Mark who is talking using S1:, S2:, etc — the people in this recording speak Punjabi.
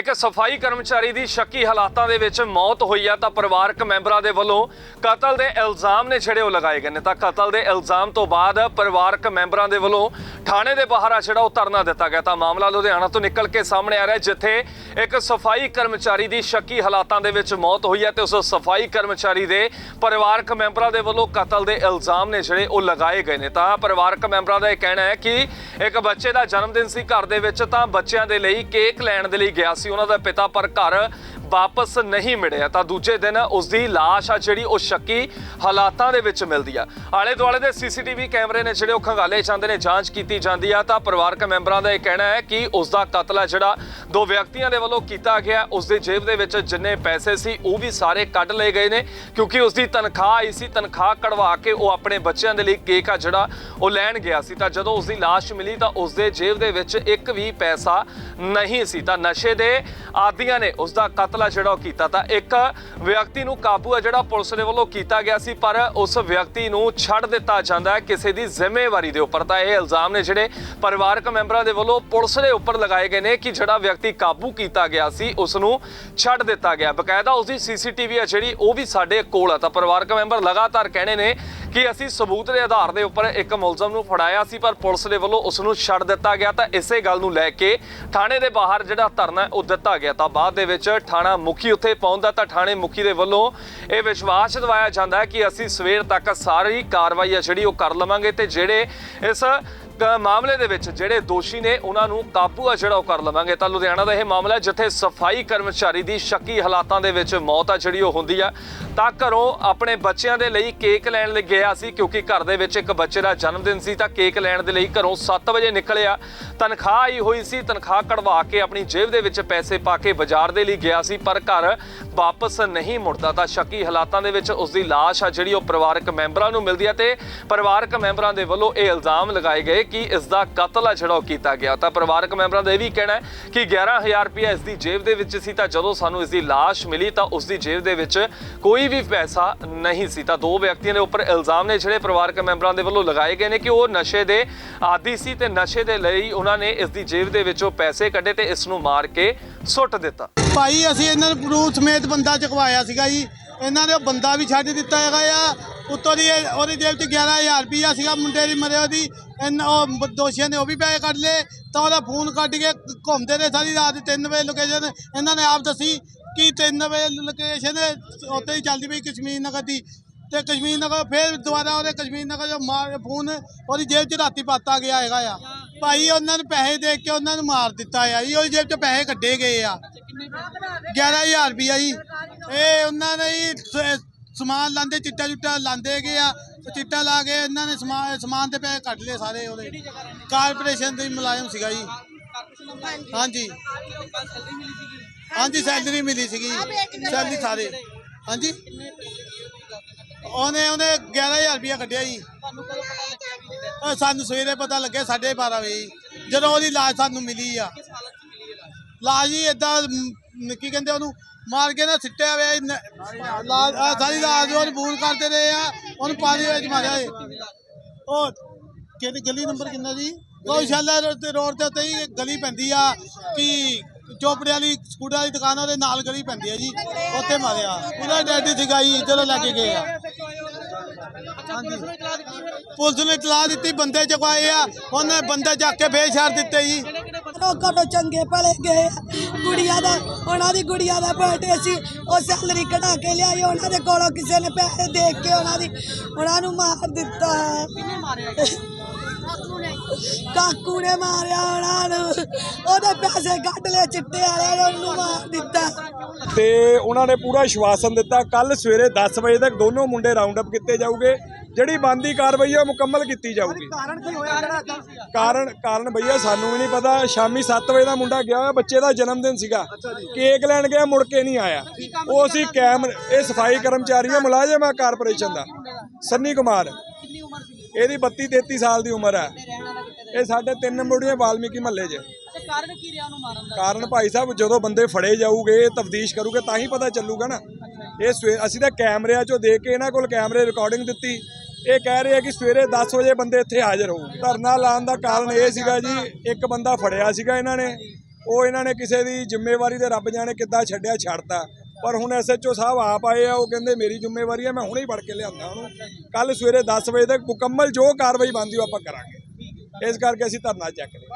S1: ਇੱਕ ਸਫ਼ਾਈ ਕਰਮਚਾਰੀ ਦੀ ਸ਼ੱਕੀ ਹਾਲਾਤਾਂ ਦੇ ਵਿੱਚ ਮੌਤ ਹੋਈ ਆ, ਤਾਂ ਪਰਿਵਾਰਕ ਮੈਂਬਰਾਂ ਦੇ ਵੱਲੋਂ ਕਤਲ ਦੇ ਇਲਜ਼ਾਮ ਨੇ ਜਿਹੜੇ ਉਹ ਲਗਾਏ ਗਏ ਨੇ। ਤਾਂ ਕਤਲ ਦੇ ਇਲਜ਼ਾਮ ਤੋਂ ਬਾਅਦ ਪਰਿਵਾਰਕ ਮੈਂਬਰਾਂ ਦੇ ਵੱਲੋਂ ਥਾਣੇ ਦੇ ਬਾਹਰ ਆ ਜਿਹੜਾ ਉਹ ਧਰਨਾ ਦਿੱਤਾ ਗਿਆ। ਤਾਂ ਮਾਮਲਾ ਲੁਧਿਆਣਾ ਤੋਂ ਨਿਕਲ ਕੇ ਸਾਹਮਣੇ ਆ ਰਿਹਾ, ਜਿੱਥੇ ਇੱਕ ਸਫ਼ਾਈ ਕਰਮਚਾਰੀ ਦੀ ਸ਼ੱਕੀ ਹਾਲਾਤਾਂ ਦੇ ਵਿੱਚ ਮੌਤ ਹੋਈ ਹੈ ਤੇ ਉਸ ਸਫ਼ਾਈ ਕਰਮਚਾਰੀ ਦੇ ਪਰਿਵਾਰਕ ਮੈਂਬਰਾਂ ਦੇ ਵੱਲੋਂ ਕਤਲ ਦੇ ਇਲਜ਼ਾਮ ਨੇ ਜਿਹੜੇ ਉਹ ਲਗਾਏ ਗਏ ਨੇ। ਤਾਂ ਪਰਿਵਾਰਕ ਮੈਂਬਰਾਂ ਦਾ ਇਹ ਕਹਿਣਾ ਹੈ ਕਿ ਇੱਕ ਬੱਚੇ ਦਾ ਜਨਮ ਦਿਨ ਸੀ ਘਰ ਦੇ ਵਿੱਚ, ਤਾਂ ਬੱਚਿਆਂ ਦੇ ਲਈ ਕੇਕ ਲੈਣ ਦੇ ਲਈ ਗਿਆ ਸੀ ਉਹਨਾਂ ਦਾ ਪਿਤਾ ਪਰ ਘਰ ਵਾਪਸ ਨਹੀਂ ਮਿਲੇ ਤਾਂ ਦੂਜੇ ਦਿਨ ਉਸ ਦੀ ਲਾਸ਼ ਆ ਜਿਹੜੀ ਉਹ ਸ਼ੱਕੀ ਹਾਲਾਤਾਂ ਦੇ ਵਿੱਚ ਮਿਲਦੀ ਆ। ਆਲੇ ਦੁਆਲੇ ਦੇ ਸੀਸੀਟੀਵੀ ਕੈਮਰੇ ਨੇ ਜਿਹੜੇ ਉਹ ਖੰਗਾਲੇ ਜਾਂਦੇ ਨੇ, ਜਾਂਚ ਕੀਤੀ ਜਾਂਦੀ ਆ, ਤਾਂ ਪਰਿਵਾਰਕ ਮੈਂਬਰਾਂ ਦਾ ਇਹ ਕਹਿਣਾ ਹੈ ਕਿ ਉਸ ਦਾ ਕਤਲ ਆ ਜਿਹੜਾ ਦੋ ਵਿਅਕਤੀਆਂ ਦੇ ਵੱਲੋਂ ਕੀਤਾ ਗਿਆ ਉਸ ਦੀ ਜੇਬ ਦੇ ਵਿੱਚ ਜਿੰਨੇ ਪੈਸੇ ਸੀ, ਉਹ ਵੀ ਸਾਰੇ ਕੱਢ ਲਏ ਗਏ ਨੇ, ਕਿਉਂਕਿ ਉਸ ਦੀ ਤਨਖਾਹ ਆਈ ਸੀ, ਤਨਖਾਹ ਕਢਵਾ ਕੇ ਉਹ ਆਪਣੇ ਬੱਚਿਆਂ ਦੇ ਲਈ ਕੇਕ ਆ ਜਿਹੜਾ ਉਹ ਲੈਣ ਗਿਆ ਸੀ। ਤਾਂ ਜਦੋਂ ਉਸ ਦੀ ਲਾਸ਼ ਮਿਲੀ, ਤਾਂ ਉਸ ਦੇ ਜੇਬ ਦੇ ਵਿੱਚ ਇੱਕ ਵੀ ਪੈਸਾ ਨਹੀਂ ਸੀ। ਤਾਂ ਨਸ਼ੇ ਦੇ ਆਦੀਆਂ ਨੇ ਉਸ ਦਾ ਕਤਲ ਆ ਜਿਹੜਾ ਉਹ ਕੀਤਾ ਤਾਂ ਇੱਕ ਵਿਅਕਤੀ ਨੂੰ ਕਾਬੂ ਆ ਜਿਹੜਾ ਪੁਲਿਸ ਦੇ ਵੱਲੋਂ ਕੀਤਾ ਗਿਆ ਸੀ, ਪਰ ਉਸ ਵਿਅਕਤੀ ਨੂੰ ਛੱਡ ਦਿੱਤਾ ਜਾਂਦਾ ਹੈ ਕਿਸੇ ਦੀ ਜ਼ਿੰਮੇਵਾਰੀ ਦੇ ਉੱਪਰ। ਤਾਂ ਇਹ ਇਲਜ਼ਾਮ ਨੇ ਜਿਹੜੇ ਪਰਿਵਾਰਕ ਮੈਂਬਰਾਂ ਦੇ ਵੱਲੋਂ ਪੁਲਿਸ ਦੇ ਉੱਪਰ ਲਗਾਏ ਗਏ ਨੇ ਕਿ ਜਿਹੜਾ ਵਿਅਕਤੀ ਕਾਬੂ ਕੀਤਾ ਗਿਆ ਸੀ, ਉਸ ਨੂੰ ਛੱਡ ਦਿੱਤਾ ਗਿਆ ਬਕਾਇਦਾ ਉਸ ਦੀ ਸੀਸੀਟੀਵੀ ਹੈ ਜਿਹੜੀ, ਉਹ ਵੀ ਸਾਡੇ ਕੋਲ ਆ ਤਾਂ ਪਰਿਵਾਰਕ ਮੈਂਬਰ ਲਗਾਤਾਰ ਕਹਿਣੇ ਨੇ ਕਿ ਅਸੀਂ ਸਬੂਤ ਦੇ ਆਧਾਰ ਦੇ ਉੱਪਰ ਇੱਕ ਮੁਲਜ਼ਮ ਨੂੰ ਫੜਾਇਆ ਸੀ, ਪਰ ਪੁਲਿਸ ਦੇ ਵੱਲੋਂ ਉਸ ਨੂੰ ਛੱਡ ਦਿੱਤਾ ਗਿਆ। ਤਾਂ ਇਸੇ ਗੱਲ ਨੂੰ ਲੈ ਕੇ ਥਾਣੇ ਦੇ ਬਾਹਰ ਜਿਹੜਾ ਧਰਨਾ ਉਹ ਦਿੱਤਾ ਗਿਆ। ਤਾਂ ਬਾਅਦ ਦੇ ਵਿੱਚ ਥਾਣਾ ਮੁਖੀ ਉੱਥੇ ਪਹੁੰਚਦਾ ਤਾਂ ਥਾਣੇ ਮੁਖੀ ਦੇ ਵੱਲੋਂ ਇਹ ਵਿਸ਼ਵਾਸ ਦਿਵਾਇਆ ਜਾਂਦਾ ਹੈ ਕਿ ਅਸੀਂ ਸਵੇਰ ਤੱਕ ਸਾਰੀ ਕਾਰਵਾਈ ਆ ਜਿਹੜੀ ਉਹ ਕਰ ਲਵਾਂਗੇ ਤੇ ਜਿਹੜੇ ਇਸ ਮਾਮਲੇ ਦੇ ਵਿੱਚ ਜਿਹੜੇ ਦੋਸ਼ੀ ਨੇ ਉਹਨਾਂ ਨੂੰ ਕਾਬੂ ਆ ਜਿਹੜਾ ਉਹ ਕਰ ਲਵਾਂਗੇ। ਤਾਂ ਲੁਧਿਆਣਾ ਦਾ ਇਹ ਮਾਮਲਾ ਜਿੱਥੇ ਸਫ਼ਾਈ ਕਰਮਚਾਰੀ ਦੀ ਸ਼ੱਕੀ ਹਾਲਾਤਾਂ ਦੇ ਵਿੱਚ ਮੌਤ ਆ ਜਿਹੜੀ ਉਹ ਹੁੰਦੀ ਆ। ਤਾਂ ਘਰੋਂ ਆਪਣੇ ਬੱਚਿਆਂ ਦੇ ਲਈ ਕੇਕ ਲੈਣ ਲਈ ਗਿਆ ਸੀ ਕਿਉਂਕਿ ਘਰ ਦੇ ਵਿੱਚ ਇੱਕ ਬੱਚੇ ਦਾ ਜਨਮ ਦਿਨ ਸੀ ਤਾਂ ਕੇਕ ਲੈਣ ਦੇ ਲਈ ਘਰੋਂ 7 ਵਜੇ ਨਿਕਲਿਆ। ਤਨਖਾਹ ਆਈ ਹੋਈ ਸੀ, ਤਨਖਾਹ ਕਢਵਾ ਕੇ ਆਪਣੀ ਜੇਬ ਦੇ ਵਿੱਚ ਪੈਸੇ ਪਾ ਕੇ ਬਾਜ਼ਾਰ ਦੇ ਲਈ ਗਿਆ ਸੀ, ਪਰ ਘਰ ਵਾਪਸ ਨਹੀਂ ਮੁੜਦਾ ਤਾਂ ਸ਼ੱਕੀ ਹਾਲਾਤਾਂ ਦੇ ਵਿੱਚ ਉਸ ਦੀ ਲਾਸ਼ ਆ ਜਿਹੜੀ ਉਹ ਪਰਿਵਾਰਕ ਮੈਂਬਰਾਂ ਨੂੰ ਮਿਲਦੀ ਹੈ ਤੇ ਪਰਿਵਾਰਕ ਮੈਂਬਰਾਂ ਦੇ ਵੱਲੋਂ ਇਹ ਇਲਜ਼ਾਮ ਲਗਾਏ ਗਏ ਕਿ ਇਸ ਦਾ ਕਤਲ ਆ ਜਿਹੜਾ ਉਹ ਕੀਤਾ ਗਿਆ। ਤਾਂ ਪਰਿਵਾਰਕ ਮੈਂਬਰਾਂ ਦਾ ਇਹ ਵੀ ਕਹਿਣਾ ਹੈ ਕਿ 11000 ਰੁਪਏ ਇਸ ਦੀ ਜੇਬ ਦੇ ਵਿੱਚ ਸੀ ਤਾਂ ਜਦੋਂ ਸਾਨੂੰ ਇਸ ਦੀ ਲਾਸ਼ ਮਿਲੀ ਤਾਂ ਉਸ ਦੀ ਜੇਬ ਦੇ ਵਿੱਚ ਕੋਈ ਵੀ ਪੈਸਾ ਨਹੀਂ ਸੀ ਤਾਂ ਦੋ ਵਿਅਕਤੀਆਂ ਦੇ ਉੱਪਰ ਇਲਜ਼ਾਮ ਨੇ ਜਿਹੜੇ ਪਰਿਵਾਰਕ ਮੈਂਬਰਾਂ ਦੇ ਵੱਲੋਂ ਲਗਾਏ ਗਏ ਨੇ ਕਿ ਉਹ ਨਸ਼ੇ ਦੇ ਆਦੀ ਸੀ ਤੇ ਨਸ਼ੇ ਦੇ ਲਈ ਉਹਨਾਂ ਨੇ ਇਸ ਦੀ ਜੇਬ ਦੇ ਵਿੱਚੋਂ ਪੈਸੇ ਕੱਢੇ ਤੇ ਇਸ ਨੂੰ ਮਾਰ ਕੇ ਸੁੱਟ ਦਿੱਤਾ।
S2: ਭਾਈ, ਅਸੀਂ ਇਹਨਾਂ ਨੂੰ ਪ੍ਰੂਫ ਸਮੇਤ ਬੰਦਾ ਚੁਕਵਾਇਆ ਸੀਗਾ ਜੀ। ਇਹਨਾਂ ਨੇ ਉਹ ਬੰਦਾ ਵੀ ਛੱਡ ਦਿੱਤਾ ਹੈਗਾ ਆ। ਉੱਤੋਂ ਦੀ ਉਹਦੀ ਜੇਬ 'ਚ 11000 ਰੁਪਈਆ ਸੀਗਾ, ਮੁੰਡੇ ਦੀ ਮਰਿਆ ਦੀ ਉਹ ਦੋਸ਼ੀਆਂ ਨੇ ਉਹ ਵੀ ਪੈਸੇ ਕੱਢ ਲਏ। ਤਾਂ ਉਹਦਾ ਫੋਨ ਕੱਢ ਕੇ ਘੁੰਮਦੇ ਰਹੇ ਸਾਰੀ ਰਾਤ। 3 ਵਜੇ ਲੋਕੇਸ਼ਨ ਇਹਨਾਂ ਨੇ ਆਪ ਦੱਸੀ ਕਿ 3 ਵਜੇ ਲੋਕੇਸ਼ਨ ਉੱਤੇ ਹੀ ਚੱਲਦੀ ਪਈ ਕਸ਼ਮੀਰ ਨਗਰ ਦੀ। ਤੇ ਕਸ਼ਮੀਰ ਨਗਰ ਫਿਰ ਦੁਬਾਰਾ ਉਹਦੇ ਕਸ਼ਮੀਰ ਨਗਰ ਜੋ ਮਾਰ ਫੋਨ, ਉਹਦੀ ਜੇਬ 'ਚ ਰਾਤੀ ਪਾਤਾ ਗਿਆ ਹੈਗਾ ਆ। ਭਾਈ ਉਹਨਾਂ ਨੂੰ ਪੈਸੇ ਦੇ ਕੇ ਉਹਨਾਂ ਨੂੰ ਮਾਰ ਦਿੱਤਾ ਆ ਜੀ, ਉਹਦੀ ਜੇਬ 'ਚ ਪੈਸੇ ਕੱਢੇ ਗਏ ਆ। 11000 ਰੁਪਈਆ ਜੀ। ਇਹ ਉਹਨਾਂ ਨੇ ਜੀ ਸਮਾਨ ਲਾਂਦੇ, ਚਿੱਟਾ ਚੁੱਟਾ ਲਾਂਦੇ ਗਏ ਆ, ਚਿੱਟਾ ਲਾ ਕੇ ਇਹਨਾਂ ਨੇ ਸਮਾਨ ਸਮਾਨ ਦੇ ਪੈਸੇ ਕੱਢ ਲਏ ਸਾਰੇ ਉਹਦੇ। ਕਾਰਪੋਰੇਸ਼ਨ ਦੇ ਮੁਲਾਜ਼ਮ ਸੀਗਾ ਜੀ। ਹਾਂਜੀ। ਹਾਂਜੀ, ਸੈਲਰੀ ਮਿਲੀ ਸੀਗੀ। ਸੈਲਰੀ ਸਾਰੇ। ਹਾਂਜੀ। ਉਹਨੇ ਉਹਨੇ 11000 ਰੁਪਇਆ ਕੱਢਿਆ ਜੀ। ਉਹ ਸਾਨੂੰ ਸਵੇਰੇ ਪਤਾ ਲੱਗਿਆ 12:30 ਵਜੇ ਜੀ। ਜਦੋਂ ਉਹਦੀ ਲਾਸ਼ ਸਾਨੂੰ ਮਿਲੀ ਆ। ਲਾਸ਼ ਜੀ ਇਦਾਂ ਕੀ ਕਹਿੰਦੇ ਉਹਨੂੰ ਮਾਰ ਕੇ ਨਾ ਸਿੱਟਿਆ ਹੋਇਆ ਸੀ ਨ- ਲਾਸ਼ ਆਹ ਸਾਰੀ ਰਾਤ ਉਹਨੂੰ ਫੋਨ ਕਰਦੇ ਰਹੇ ਆ। ਉਹਨੂੰ ਪਾਣੀ ਵਿੱਚ ਮਾਰਿਆ ਜੀ। ਉਹ ਕਿਹੜੀ ਗਲੀ ਨੰਬਰ ਕਿੰਨਾ ਜੀ? ਗਊਸ਼ਾਲਾ ਰੋਡ ਤੇ ਰੋਡ ਦੇ ਉੱਤੇ ਹੀ ਗਲੀ ਪੈਂਦੀ ਆ। ਕਿ ਚੋਪੜੇ ਵਾਲੀ ਸਕੂਟਰ ਵਾਲੀ ਦੁਕਾਨ ਆ, ਉਹਦੇ ਨਾਲ ਗਲੀ ਪੈਂਦੀ ਆ ਜੀ। ਉੱਥੇ ਮਾਰਿਆ। ਉਹਦਾ ਡੈਡੀ ਸੀਗਾ ਜੀ ਚਲੋ ਲੈ ਕੇ ਗਏ ਆ। ਪੁਲਿਸ ਨੇ ਇਤਲਾਹ ਦਿੱਤੀ ਬੰਦੇ ਚੁਕਵਾਏ ਆ ਉਹਨੇ ਬੰਦੇ ਚੱਕ ਕੇ ਛੱਡ ਦਿੱਤੇ ਜੀ।
S3: ਲੋਕਾਂ ਤੋਂ ਚੰਗੇ ਭਲੇ ਗਏ। ਗੁੜੀਆ ਦਾ ਉਹਨਾਂ ਦੀ ਗੁੜੀਆ ਦਾ ਬਰਥਡੇ ਸੀ ਉਹ ਸੈਲਰੀ ਕਢਾ ਕੇ ਲਿਆਈ ਉਹਨਾਂ ਦੇ ਕੋਲੋਂ ਕਿਸੇ ਨੇ ਪੈਸੇ ਦੇ ਕੇ ਉਹਨਾਂ ਦੀ ਉਹਨਾਂ ਨੂੰ ਮਾਰ ਦਿੱਤਾ। ਕਿੰਨੇ ਮਾਰਿਆ ਕਾਕੂ ਨੇ ਮਾਰਿਆ ਉਹਨਾਂ ਨੂੰ ਉਹਦੇ ਪੈਸੇ ਕੱਢ ਲਏ ਚਿੱਟੇ ਵਾਲੇ ਨੇ ਉਹਨੂੰ ਮਾਰ ਦਿੱਤਾ।
S4: ਤੇ ਉਹਨਾਂ ਨੇ ਪੂਰਾ ਆਸ਼ਵਾਸਨ ਦਿੱਤਾ। ਕੱਲ ਸਵੇਰੇ 10 ਵਜੇ ਤੱਕ ਦੋਨੋਂ ਮੁੰਡੇ ਰਾਉਂਡ ਅਪ ਕੀਤੇ ਜਾਊਗੇ। ਜਿਹੜੀ ਬੰਦੀ ਕਾਰਵਾਈ ਹੈ ਉਹ ਮੁਕੰਮਲ ਕੀਤੀ ਜਾਊਗੀ।
S2: ਕਾਰਨ ਕੀ ਹੋਇਆ ਜਿਹੜਾ
S4: ਕਾਰਨ ਕਾਰਨ ਭਈਆ ਸਾਨੂੰ ਵੀ ਨਹੀਂ ਪਤਾ। ਸ਼ਾਮੀ 7 ਵਜੇ ਦਾ ਮੁੰਡਾ ਗਿਆ ਹੋਇਆ ਬੱਚੇ ਦਾ ਜਨਮ ਦਿਨ ਸੀਗਾ ਕੇਕ ਲੈਣ ਗਿਆ ਮੁੜ ਕੇ ਨਹੀਂ ਆਇਆ। ਉਹ ਅਸੀਂ ਕੈਮ ਇਹ ਸਫ਼ਾਈ ਕਰਮਚਾਰੀ ਆ ਮੁਲਾਜ਼ਮ ਆ ਕਾਰਪੋਰੇਸ਼ਨ ਦਾ। ਸੰਨੀ ਕੁਮਾਰ। ਇਹਦੀ 32 33 ਸਾਲ ਦੀ ਉਮਰ ਹੈ ਇਹ ਸਾਡੇ ਤਿੰਨ ਮੁੰਡਿਆਂ ਵਾਲਮੀਕੀ ਮਹੱਲੇ 'ਚ।
S5: ਕਾਰਨ ਕੀ ਰਿਹਾ ਉਹਨੂੰ ਮਾਰਨ ਦਾ?
S4: ਕਾਰਨ ਭਾਈ ਸਾਹਿਬ ਜਦੋਂ ਬੰਦੇ ਫੜੇ ਜਾਊਗੇ ਤਫਤੀਸ਼ ਕਰੂਗੇ ਤਾਂ ਹੀ ਪਤਾ ਚੱਲੂਗਾ ਨਾ। ਇਹ ਸਵੇ- ਅਸੀਂ ਤਾਂ ਕੈਮਰਿਆਂ 'ਚੋਂ ਦੇਖ ਕੇ ਇਹਨਾਂ ਕੋਲ ਕੈਮਰੇ ਰਿਕਾਰਡਿੰਗ ਦਿੱਤੀ। ਇਹ ਕਹਿ ਰਹੇ ਆ ਕਿ ਸਵੇਰੇ 10 ਵਜੇ ਬੰਦੇ ਇੱਥੇ ਹਾਜ਼ਰ ਹੋਊ ਧਰਨਾ ਲਾਉਣ ਦਾ ਕਾਰਨ ਇਹ ਸੀਗਾ ਜੀ ਇੱਕ ਬੰਦਾ ਫੜਿਆ ਸੀਗਾ ਇਹਨਾਂ ਨੇ। ਉਹ ਇਹਨਾਂ ਨੇ ਕਿਸੇ ਦੀ ਜ਼ਿੰਮੇਵਾਰੀ ਤੇ ਰੱਬ ਜਾਣੇ ਕਿੱਦਾਂ ਛੱਡਿਆ ਛੱਡਤਾ। ਪਰ ਹੁਣ ਐਸਐਚਓ ਸਾਹਿਬ ਆਪ ਆਏ ਆ ਉਹ ਕਹਿੰਦੇ ਮੇਰੀ ਜ਼ਿੰਮੇਵਾਰੀ ਹੈ ਮੈਂ ਹੁਣੇ ਹੀ ਫੜ ਕੇ ਲਿਆਂਦਾ ਉਹਨੂੰ। ਕੱਲ ਸਵੇਰੇ 10 ਵਜੇ ਤੱਕ ਮੁਕੰਮਲ ਜੋ ਕਾਰਵਾਈ ਉਹ ਆਪਾਂ ਕਰਾਂਗੇ। ਇਸ ਕਰਕੇ ਅਸੀਂ ਧਰਨਾ ਚੱਕ ਰਹੇ ਹਾਂ।